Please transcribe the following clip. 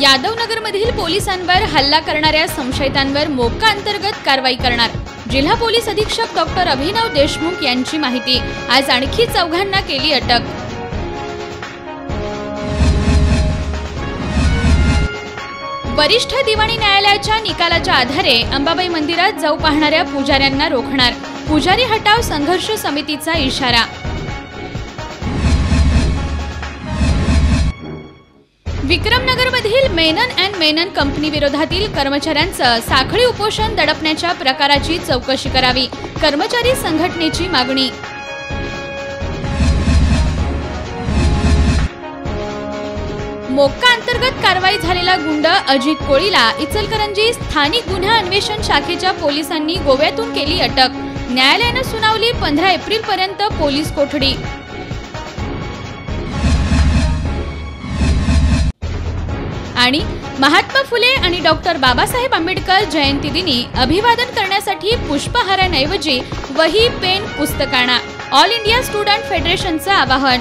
यादवनगरमधील पोलिसांवर हल्ला करणाऱ्या संशयितांवर मोक्का अंतर्गत कारवाई करणार. जिल्हा पोलीस अधीक्षक डॉक्टर अभिनव देशमुख यांची माहिती आज आणखी चौघांना केली अटक. वरिष्ठ दिवाणी न्यायालयाच्या निकालाच्या आधारे अंबाबाई मंदिरात जाऊ पाहणाऱ्या पुजाऱ्यांना रोखणार. पुजारी हटाव संघर्ष समितीचा इशारा. विक्रमनगरमधील मेनन अँड मेनन कंपनी विरोधातील कर्मचाऱ्यांचं साखळी उपोषण दडपण्याच्या प्रकाराची चौकशी करावी कर्मचारी संघटनेची मागणी. मोक्का अंतर्गत कारवाई झालेला गुंड अजित कोळीला इचलकरंजी स्थानिक गुन्हा अन्वेषण शाखेच्या पोलिसांनी गोव्यातून केली अटक. न्यायालयानं सुनावली पंधरा एप्रिल पर्यंत पोलीस कोठडी. आणि महात्मा फुले आणि डॉक्टर बाबासाहेब आंबेडकर जयंती दिनी अभिवादन करण्यासाठी पुष्पहारांऐवजी वही पेन पुस्तकाणा. ऑल इंडिया स्टुडंट फेडरेशनचं आवाहन.